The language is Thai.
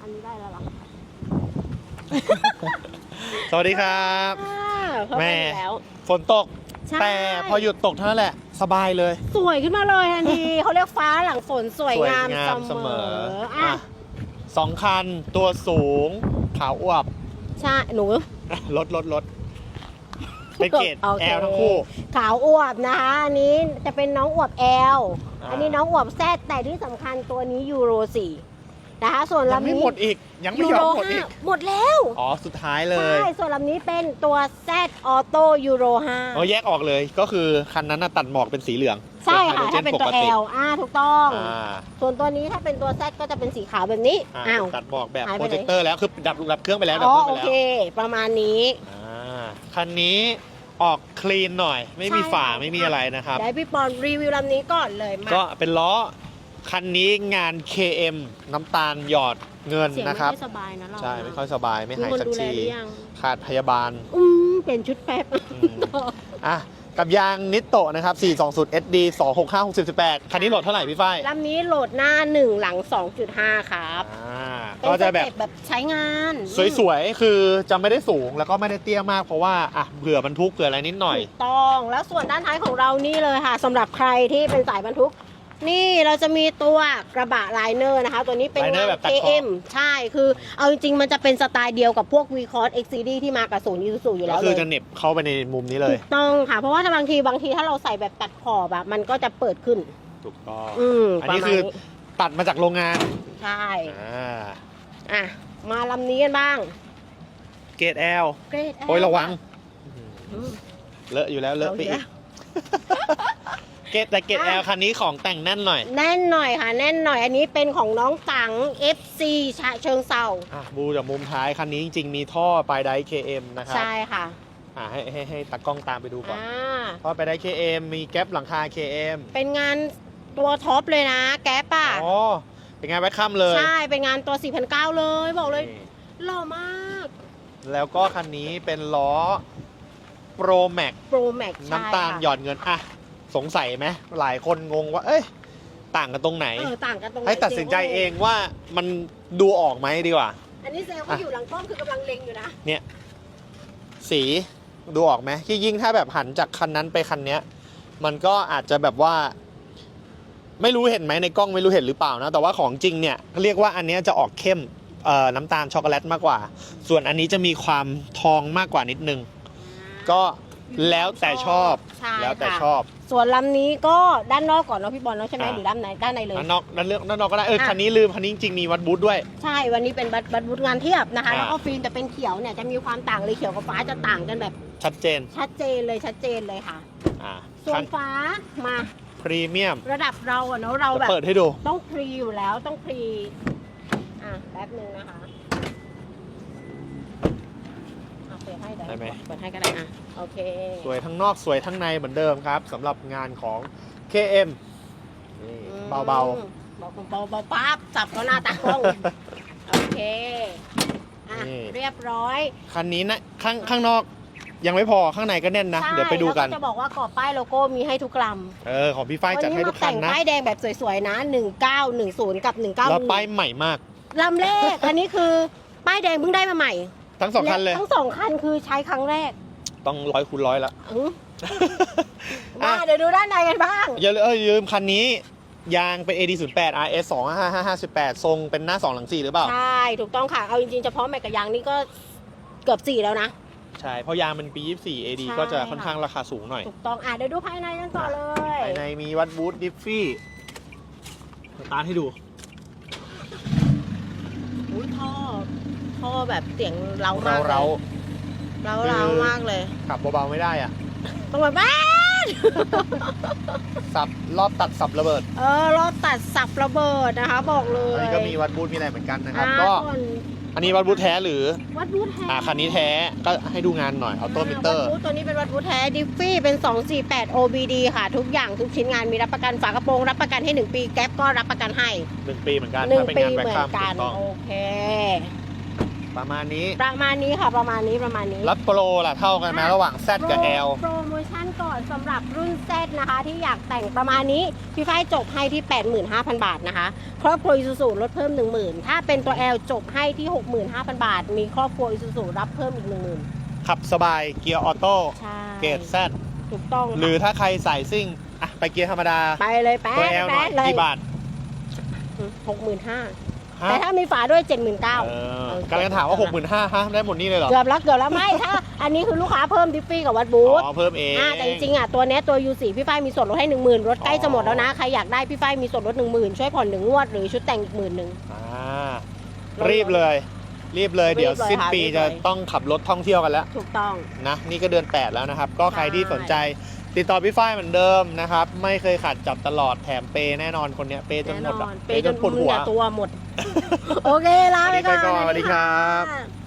อันนี้ได้แล้วเหรอสวัสดีครับอ่าเข้าแม่ไปแล้วฝนตก ใช่แต่พอหยุดตกเท่านั้นแหละ สบายเลย สวยขึ้นมาเลยทันที เขาเรียกฟ้าหลังฝนสวยงามเสมออะอะสองคัน ตัวสูง ขาวอวบใช่หนูรถรถรถเป็นเกรดโอเค แอลทั้งคู่ ขาวอวบนะคะอันนี้จะเป็นน้องอวบแอลอ่า อันนี้น้องอวบแซดแต่ที่สำคัญตัวนี้ยูโรสี่ นะคะส่วนยังลำไม่นี้หมดอีกยังไม่ยูยอโรมหมดอีห้ากหมดแล้วอ๋อ สุดท้ายเลยใช่ส่วนลำนี้เป็นตัว Z Auto Euro 5อ๋อแยกออกเลยก็คือคันนั้นน่ะตัดหมอกเป็นสีเหลืองใช่ค่ะไฮโดรจถ้าเป็นตัวปกติ L อ่าถูกต้อง อ่าส่วนตัวนี้ถ้าเป็นตัว Z ก็จะเป็นสีขาวแบบนี้ อ่าอ้าว ตัดหมอกแบบหายไปโปรไหนเจคเตอร์แล้วคือดับดับเครื่องไปแล้วดับอ๋อเครื่องโอไปแล้ว เค ประมาณนี้ อ่าคันนี้ออกคลีนหน่อย ไม่มีใช่ฝาค่ะ ไม่มีอะไรนะครับได้พี่ปอนรีวิวลำนี้ก่อนเลยมา ก็เป็นล้อ คันนี้งาน KM น้ำตาลหยอดเงินเสียงนะไม่ครับ ค่อยสบายนะเราใช่ ไม่ค่อยสบายไม่มีหายคนสักดูแลทีหรือยังขาดพยาบาล อืมเปลี่ยนชุดแป๊บอืม อะ กับยางนิโตะนะครับ 420 SD 265 60 18คันนี้โหลดเท่าไหร่พี่ฝ้ายลำนี้โหลดหน้า 1 หลัง 2.5 ครับอ่าเป็นก็จะแบบสเต็ปแบบใช้งานสวยๆ คือจะไม่ได้สูงแล้วก็ไม่ได้เตี้ยมากเพราะว่า อะเผื่อบรรทุกเผื่ออะไรนิดหน่อย ถูกต้อง แล้วส่วนด้านท้ายของเรานี่เลยค่ะสำหรับใครที่เป็นสายบรรทุก นี่เราจะมีตัวกระบะไลเนอร์นะคะ ตัวนี้เป็น Liner งาน แบบตัดขอบ KM ใช่คือเอาจริงๆ มันจะเป็นสไตล์เดียวกับพวก v c o s XCD ที่มากับศูนย์ยูสุอยู่ก็แล้วคืเลอยจะเหน็บเข้าไปในมุมนี้เลถูยกต้องค่ะ เพราะว่าถ้าบางทีบางทีถ้าเราใส่แบบตัดขอบอะมันก็จะเปิดขึ้น ถูกต้อง อืมอันประนี้มาณคือนี้ตัดมาจากโรงงานใช่อ่าอะมาลำนี้กันบ้างเกรดแอลเกรดโอ้ยระวังอืมเลอะอยู่แล้วเลอะไปเอาอีอีกก เกรดแต่เกรดแอลคันนี้ของแต่งแน่นหน่อยแน่นหน่อยค่ะ แน่นหน่อยอันนี้เป็นของน้องตัง FC ชะเชิงเซาอะบูจากมุมท้ายคันนี้จริงๆมีท่อปลายได KM นะครับใช่ค่ะอะให้ให้ให้ตากล้องตามไปดูก่อนอ่าท่อปลายได KM มีแก๊ปหลังคา KM เป็นงานตัวท็อปเลยนะ แก๊ปอะอ๋อเป็นไงานแบ็คคัมเลยใช่เป็นงานตัว 4,900 เลยบอกเลยนี่หล่อมากแล้วก็คันนี้เป็นล้อ Pro Max Pro Max ใช่น้ำตาลหยอดเงินอะ สงสัยไหมหลายคนงงว่า เอ้ยต่างกันตรงไหน เออต่างกันตรงไหนให้ตัดสินใจเองว่ามันดูออกไหมดีกว่า อันนี้เซลล์ก็อยู่หลังกล้องคือกำลังเล็งอยู่นะสีดูออกไหมที่ยิ่งถ้าแบบหันจากคันนั้นไปคันเนี้ย มันก็อาจจะแบบว่า ไม่รู้เห็นไหมในกล้องไม่รู้เห็นหรือเปล่านะ แต่ว่าของจริงเนี่ยเรียกว่าอันเนี้ยจะออกเข้มเอ่อน้ำตาลช็อกโกแลตมากกว่า ส่วนอันนี้จะมีความทองมากกว่านิดนึง ก็แล้วแต่ชอบใช่แล้วแต่ค่ะชอบ ส่วนลำนี้ก็ด้านนอกก่อนเนาะพี่บอลเนาะใช่ไหมอ่า หรือด้านไหนด้านในเลย ด้านนอกด้านเรื่องด้านนอกก็ได้เอออะ คันนี้ลืมคันนี้จริงๆมีวัดบูธด้วย ใช่วันนี้เป็นบัตรบัตรบุตรงานเทียบนะคะอ่า แล้วก็ฟิล์มแต่เป็นเขียวเนี่ยจะมีความต่างเลยเขียวกับฟ้าจะต่างกันแบบชัดเจนชัดเจนเลยชัดเจนเลยค่ะ อ่าส่วคันนฟ้ามาพรีเมียมระดับเราอะเนาะเราจะแบบ เปิดให้ดู ต้องพรีอยู่แล้วต้องพรี อะแป๊บหนึ่งนะคะ โอเคให้ได้ได้ไหมเปิดให้ก็ได้อะโอเคสวยทั้งนอกสวยทั้งในเหมือนเดิมครับสำหรับงานของ KM นี่อืมเบาเบาเบาเบาปั๊บจับก็หน้าตากล้องโอเคอะเรียบร้อยๆคันนี้นะข้างข้างนอกยังไม่พอข้างในก็แน่นนะ ใช่เดี๋ยวไปดูกัน แล้วจะบอกว่ากรอบป้ายโลโก้มีให้ทุกลำเออ ของพี่ฝ้ายจัดให้ทุกคันวันะมาแต่งป้ายแดงแบบสวยๆนะ 1910 กับ แล้วป้าย191ใหม่มาก ลำแรกอันนี้คือป้ายแดงเพิ่งได้มาใหม่ ทั้งสองคันเลยและทั้งสองคันคือใช้ครั้งแรก ต้องร้อยคูณร้อยละอื้ออะมาเดี๋ยวดูด้านในกันบ้าง อย่าลืมเอออย่าลืมคันนี้ ยางเป็น AD08 RS 25558ทรงเป็นหน้า 2 หลัง 4 หรือเปล่า ใช่ ถูกต้องค่ะ เอาจริงๆเฉพาะแม็กกับยางนี่ก็เกือบสี่แล้วนะ ใช่ เพราะยางมันปี 24 AD ใช่ ก็จะค่อนข้างราคาสูงหน่อย ถูกต้อง อะเดี๋ยวดูภายในกันต่อเลย ภายในมีวัดบูธดิฟฟี่สตาร์ทให้ดู อุ้ยท่อ ท่อแบบเสียงเล้าเรามากเราเล้าเล้ามากเลยขับเบาๆไม่ได้อะ ต้องแบบบ้านสับรอบตัดสับระเบิดเออรถตัดสับระเบิดนะคะ บอกเลยอันนี้ก็มีวัดบูธมีอะไรเหมือนกันนะครับ อ่าก็ส่วนอันนี้วัดบูธแท้หรือวัดบูธแท้อ่าคันนี้แท้ก็ให้ดูงานหน่อยออโตมิเตอร์วัดบูธตัวนี้เป็นวัดบูธแท้ดิฟฟี่เป็น 248 OBD ค่ะ ทุกอย่างทุกชิ้นงานมีรับประกันฝากระโปรงรับประกันให้ 1 ปี แก๊ปก็รับประกันให้ หนึ่งปีเหมือนกันหนึ่งถ้าเป็นปีงานแบ็คเหมือคัมนกัถูนกต้อง โอเคไปประมาณนี้ ประมาณนี้ค่ะประมาณนี้ประมาณนี้ แล้วโปรล่ะเท่ากันไหมระหว่าง Z กับ L โปรโมชั่นก่อนสำหรับรุ่น Z นะคะ ที่อยากแต่งประมาณนี้ พี่ฝ้ายจบให้ที่ 85,000 บาทนะคะ ครอบครัวอิซูซูลดเพิ่ม 10,000 ถ้าเป็นตัว L จบให้ที่ 65,000 บาท มีครอบครัวอิซูซูรับเพิ่มอีก 10,000 ขับสบายเกียร์ออโต้ใช่เกรด Z ถูกต้องหรือถ้าใครใส่ซิ่งอะไปเกียร์ธรรมดาไปเลยแป๊ตัวด L หน่แป๊อยดเลยกี่บาทหกหมื่นห้าฮะ แต่ถ้ามีฝาด้วย 79,000เออกำลังถามว่า 65,000ฮะได้หมดนี่เลยเหรอ เกือบแล้วเกือบแล้วไม่ถ้า อันนี้คือลูกค้าเพิ่มดิฟฟี่กับวัดบูธอ๋อเพิ่มเองอ่าแต่จริงๆอะตัวเนี้ยตัว U4 พี่ฝ้ายมีส่วนลดให้ 10,000รถใกล้จะหมดแล้วนะ ใครอยากได้พี่ฝ้ายมีส่วนลด 10,000 ช่วยผ่อนหนึ่งงวดหรือชุดแต่งอีกหมื่นหนึ่งอ่ารีบเลยรีบเลย รีบเลยเดี๋ยวสิ้นค่ะปีรีบเลยจะต้องขับรถท่องเที่ยวกันแล้ว ถูกต้องนะนี่ก็เดือน 8 แล้วนะครับ ก็ใครใช่ที่สนใจติดต่อพี่ฝ้ายเหมือนเดิมนะครับ ไม่เคยขาดจับตลอดแถมเปย์แน่นอนคนเนี้ยเปย์จนแน่หมนดออะนเปเปย์ย์จจนนปวดหัวมึงอะตัวหมด โอเคลาไปก่อนสวัสดีครับเ